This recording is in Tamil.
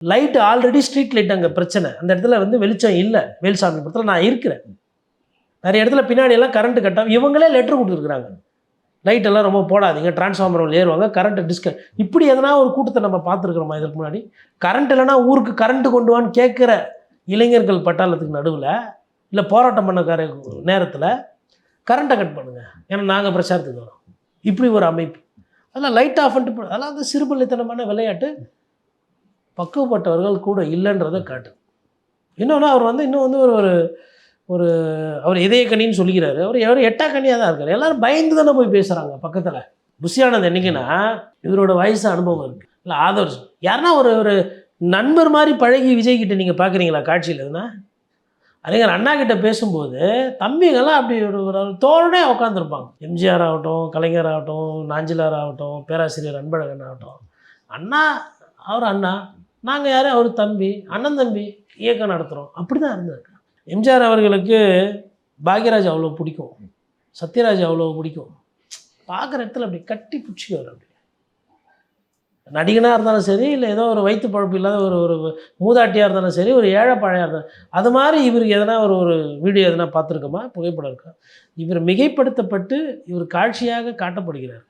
லைட் ஆல்ரெடி ஸ்ட்ரீட் லைட் அங்கே பிரச்சனை. அந்த இடத்துல வந்து வெளிச்சம் இல்லை. வேல்சாமி படத்தில் நான் இருக்கிறேன். நிறைய இடத்துல பின்னாடி எல்லாம் கரண்ட் கட்டாம இவங்களே லெட்டர் கொடுத்துருக்குறாங்க. லைட் எல்லாம் ரொம்ப போடாதீங்க. டிரான்ஸ்ஃபார்மர் ஏறுவாங்க. கரண்ட்டு டிஸ்க இப்படி எதனா ஒரு கூட்டத்தை நம்ம பார்த்துருக்குறோமா இதுக்கு முன்னாடி? கரண்ட் இல்லைன்னா ஊருக்கு கரண்ட்டு கொண்டு வான்னு கேட்குற இளைஞர்கள் பட்டாளத்துக்கு நடுவில் இல்லை போராட்டம் பண்ண நேரத்தில் கரண்ட்டை கட் பண்ணுங்கள் ஏன்னா நாங்கள் பிரச்சாரத்துக்கு வரோம். இப்படி ஒரு அமைப்பு. அதெல்லாம் லைட் ஆஃப் பண்ணிட்டு அதெல்லாம் வந்து சிறுபள்ளித்தனமான விளையாட்டு. பக்குவப்பட்டவர்கள் கூட இல்லைன்றதை காட்டு. இன்னொன்று அவர் வந்து இன்னும் வந்து ஒரு ஒரு ஒரு அவர் இதயக்கனின்னு சொல்லிக்கிறாரு. அவர் எவர் எட்டா கனியாக தான் இருக்கார். எல்லாரும் பயந்து தானே போய் பேசுகிறாங்க பக்கத்தில். புஷியானந்த் என்னைக்குன்னா இவரோட வயசு அனுபவம் இருக்குது இல்லை ஆதர்ஸ். யாருன்னா ஒரு ஒரு நண்பர் மாதிரி பழகி விஜய் கிட்ட நீங்கள் பார்க்குறீங்களா காட்சியில் எதுனா? அறிஞர் அண்ணா கிட்ட பேசும்போது தம்பிங்கெல்லாம் அப்படி ஒரு ஒரு தோழனே உட்காந்துருப்பாங்க எம்ஜிஆர் ஆகட்டும் கலைஞர் ஆகட்டும் நாஞ்சிலார் ஆகட்டும் பேராசிரியர் அன்பழகன் ஆகட்டும். அண்ணா அவர் அண்ணா. நாங்கள் யாரும் அவர் தம்பி அண்ணன் தம்பி இயக்கம் நடத்துகிறோம் அப்படி தான் இருந்திருக்கு. எம்ஜிஆர் அவர்களுக்கு பாக்யராஜ் அவ்வளோ பிடிக்கும். சத்யராஜ் அவ்வளோ பிடிக்கும். பார்க்குற இடத்துல அப்படி கட்டி பிடிச்சிக்குவார் அப்படி. நடிகனாக இருந்தாலும் சரி இல்லை ஏதோ ஒரு வயிற்று பழப்பு இல்லாத ஒரு ஒரு மூதாட்டியாக இருந்தாலும் சரி ஒரு ஏழை பழையாக இருந்தாலும் அது மாதிரி இவருக்கு எதனா ஒரு ஒரு வீடியோ எதனா பார்த்துருக்கோமா? புகைப்படம் இருக்கா? இவர் மிகைப்படுத்தப்பட்டு இவர் காட்சியாக காட்டப்படுகிறார்.